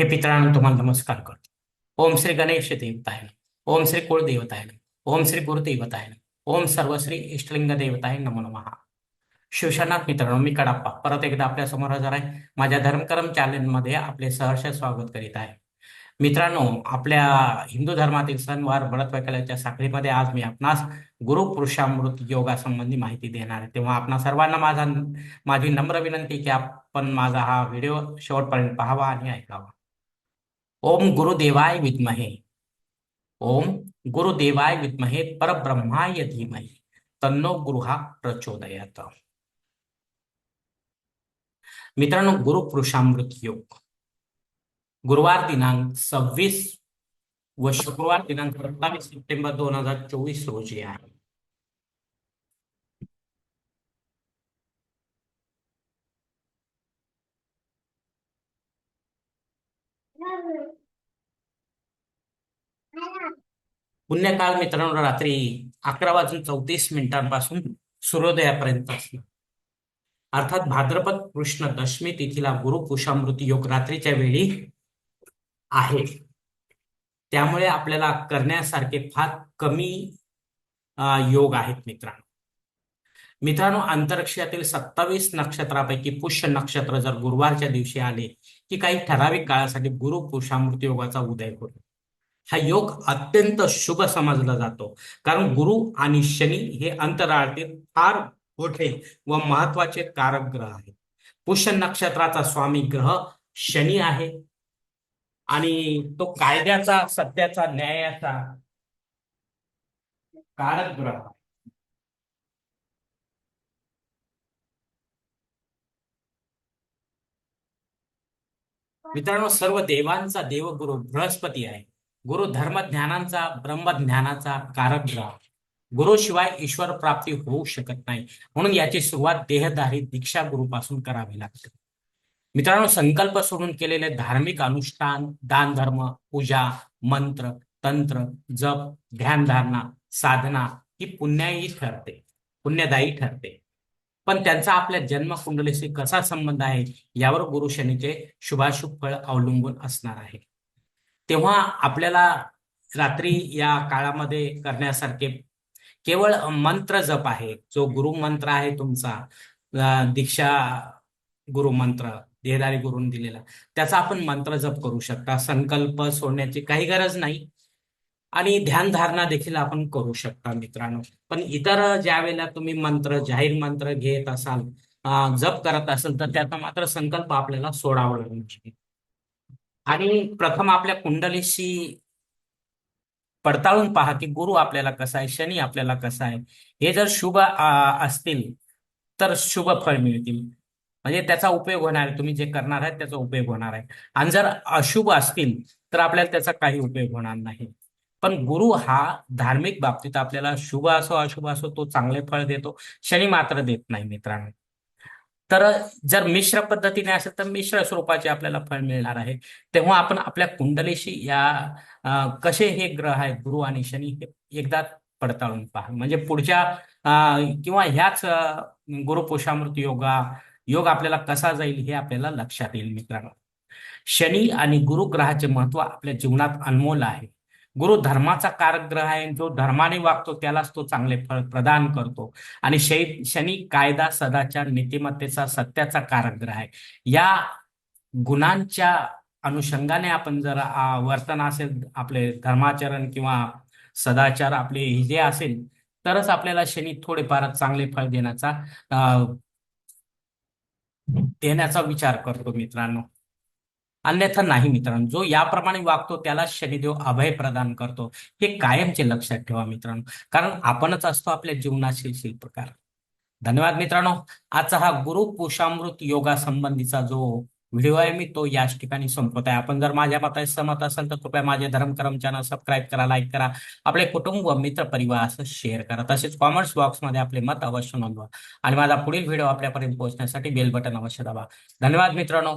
हे पितळानं तुम्हाला नमस्कार करतो. ओम श्री गणेश देवताय. ओम श्री कुळदेवताय ओम श्री गुरुदेवताय. ओम सर्वश्री इष्टलिंग देवताय नमो नमः. शिवशनाथ मित्रांनो मी कडाप्पा. परत एकदा आपल्यासमोर हजर आहे. माझ्या धर्मकरम चॅनलमध्ये आपले सहर्ष स्वागत करीत आहे. मित्रांनो आपल्या हिंदू धर्मातील सणवार व्रतवैकल्याच्या साखळीमध्ये आज मी आपणास गुरुपुरुषामृत योगासंबंधी योगा संबंधी माहिती देणार आहे. तेव्हा आपणा सर्वांना माझा माझी नम्र विनंती की आपण माझा हा व्हिडिओ शेवटपर्यंत पाहावा आणि ऐकावा. ओम गुरुदेवाय विद्महे। ओम गुरुदेवाय विद्महे परब्रह्माय धीमहि। तन्नो गुरुहा प्रचोदयात। मित्रांनो गुरु पुरुषामृत योग। गुरुवार दिनांक सव्वीस व शुक्रवार दिनांक सत्तावीस सप्टेंबर दोन हजार चोवीस रोजी आहे. पुण्यकाळ मित्रांनो रात्री अकरा वाजून चौतीस मिनिटांपासून सूर्योदयापर्यंत असला. अर्थात भाद्रपद कृष्ण दशमी तिथीला गुरु कुशामृती योग रात्रीच्या वेळी आहे. त्यामुळे आपल्याला करण्यासारखे फार कमी योग आहेत मित्रांनो. मित्रांनो अंतरिक्षातील सत्तावीस नक्षत्रापैकी पुष्य नक्षत्र जर गुरुवारच्या दिवशी आले की काही ठराविक काळासाठी गुरु पुरुषामृत योगाचा उदय होतो. हा योग अत्यंत शुभ समजला जातो. कारण गुरु आणि शनी हे अंतराळातील फार मोठे व महत्त्वाचे कारक ग्रह आहेत. पुष्य नक्षत्राचा स्वामी ग्रह शनी आहे. आणि तो कायद्याचा सत्याचा न्यायाचा कारक ग्रह आहे. मित्रांनो सर्व देवांचा देवगुरु बृहस्पती आहे. गुरु धर्मज्ञानांचा ब्रह्मज्ञानाचा कारक ग्रह गुरुशिवाय ईश्वर प्राप्ती होऊ शकत नाही. म्हणून याची सुरुवात देहधारी दीक्षा गुरुपासून करावी लागते. मित्रांनो संकल्प सोडून केलेले धार्मिक अनुष्ठान दान धर्म पूजा मंत्र तंत्र जप ध्यानधारणा साधना ही पुण्याही ठरते. पुण्यदायी ठरते. पण त्यांचा आपल्या जन्मकुंडलीशी कसा संबंध आहे यावर गुरु शनीचे शुभाशुभ फळ अवलंबून असणार आहे. तेव्हा आपल्याला रात्री या काळामध्ये करण्यासारखे केवळ मंत्र जप आहे. जो गुरु मंत्र आहे तुमचा अं, दीक्षा गुरु मंत्र देहदारी गुरुन दिलेला त्याचा आपण मंत्र जप करू शकता. संकल्प सोडण्याची काही गरज नाही. आणि ध्यानधारणा देखील आपण करू शकता मित्रांनो. पण इतर ज्या वेळेला तुम्ही मंत्र जाहीर मंत्र घेत असाल जप करत असाल तर त्याचा मात्र संकल्प आपल्याला सोडावा लागणार आणि प्रथम आपल्या कुंडलीशी पडताळून पहा की गुरु आपल्याला कसा आहे शनी आपल्याला कसा आहे. हे जर शुभ असतील तर शुभ फळ मिळतील. म्हणजे त्याचा उपयोग होणार आहे. तुम्ही जे करणार आहे त्याचा उपयोग होणार आहे. आणि जर अशुभ असतील तर आपल्याला त्याचा काही उपयोग होणार नाही. पण गुरु हा धार्मिक बाबतीत आपल्याला शुभ असो अशुभ असो तो चांगले फळ देतो शनी मात्र देत नाही मित्रांनो. तर जर मिश्र पद्धतीने असेल तर मिश्र स्वरूपाचे आपल्याला फळ मिळणार आहे. तेव्हा आपण आपल्या कुंडलीशी या कसे हे ग्रह आहेत गुरु आणि शनी हे एकदा पडताळून पहा. म्हणजे पुढच्या किंवा ह्याच गुरुपोषामृत योगा योग आपल्याला कसा जाईल हे आपल्याला लक्षात येईल मित्रांनो. शनी आणि गुरु ग्रहाचे महत्त्व आपल्या जीवनात अनमोल आहे. गुरु धर्माचा कारग्रह आहे जो धर्माने वागतो त्यालाच तो चांगले फळ प्रदान करतो. आणि शै- शनी कायदा सदाचार नीतिमत्तेचा सत्याचा कारग्रह आहे. या गुणांच्या अनुषंगाने आपण जर वर्तन असेल आपले धर्माचरण किंवा सदाचार आपले हे जे असेल तरच आपल्याला शनी थोडेफार चांगले फळ देण्याचा देण्याचा विचार करतो मित्रांनो. अन्यथा नाही मित्रांनो. जो याप्रमाणे वागतो त्याला शनिदेव अभय प्रदान करतो. हे कायमचे लक्षात ठेवा मित्रांनो. कारण आपणच असतो आपल्या जीवनाशील शिल्पकार. धन्यवाद मित्रांनो. आजचा हा गुरु पुषामृत योगा संबंधीचा जो व्हिडिओ आहे मी तो याच ठिकाणी संपवत आहे. आपण जर माझ्या मताशी सहमत असाल तर कृपया माझे धर्मकर्म चॅनल सबस्क्राईब करा लाईक करा. आपले कुटुंब व मित्र परिवार असं शेअर करा. तसेच कॉमेंट्स बॉक्समध्ये आपले मत अवश्य नोंदवा. आणि माझा पुढील व्हिडिओ आपल्यापर्यंत पोहोचण्यासाठी बेल बटन अवश्य दाबा. धन्यवाद मित्रांनो.